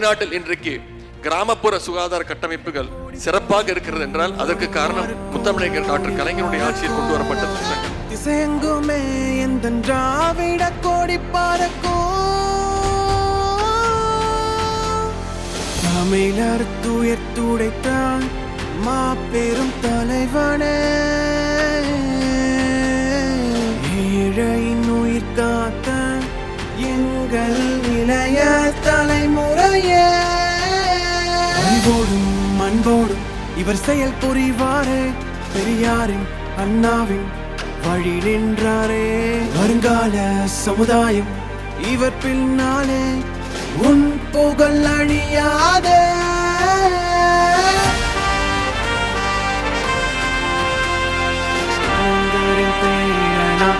நாட்டில் இன்றைக்கு கிராமப்புற சுகாதார கட்டமைப்புகள் சிறப்பாக இருக்கிறது என்றால் அதற்கு காரணம் முத்தமிழர் டாக்டர் கலைஞருடைய ஆட்சியில் கொண்டு வரப்பட்ட திட்டங்கள் திசையெங்குமே எந்த திராவிட கோடி பறக்கும் தமிழர் துயர் துடைத்தான் மாபெரும் தலைவனே. ஏழையின் உயிர் காத்த அன்போடும் அன்போடும். இவர் செயல் புரிவாரே பெரியாரின் அண்ணாவின் வழி நின்றாரே. வருங்கால சமுதாயம் இவர் பின்னாலே உன் புகழ் அழியாதே பேரணா